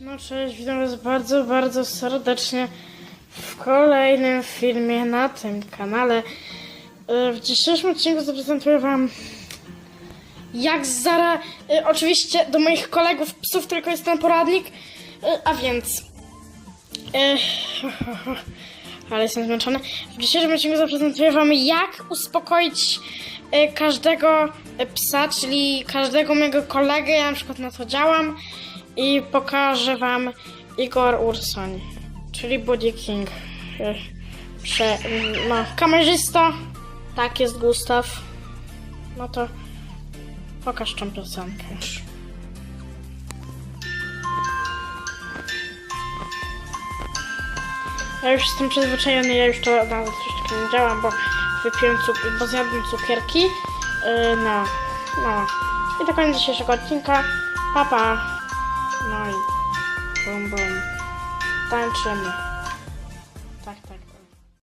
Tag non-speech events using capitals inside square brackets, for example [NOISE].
No cześć, witam was bardzo, bardzo serdecznie w kolejnym filmie na tym kanale. E, W dzisiejszym odcinku zaprezentuję wam jak zara... e, Oczywiście do moich kolegów psów tylko jest ten poradnik, e, a więc... [LAUGHS] Ale jestem zmęczony. W dzisiejszym odcinku zaprezentuję wam jak uspokoić każdego e, psa, czyli każdego mojego kolegę. Ja na przykład na to działam i pokażę wam Igor Ursoń, czyli Body King. E, Prze, no, kamerzysta. Tak jest Gustaw. No to pokaż tą piosenkę. Ja już jestem przyzwyczajony, ja już to na troszeczkę nie działam, bo wypiłem cuk- bo zjadłem cukierki. Yy, no, no. I to koniec dzisiejszego odcinka. Pa, pa. No i bum, bum. Tańczymy.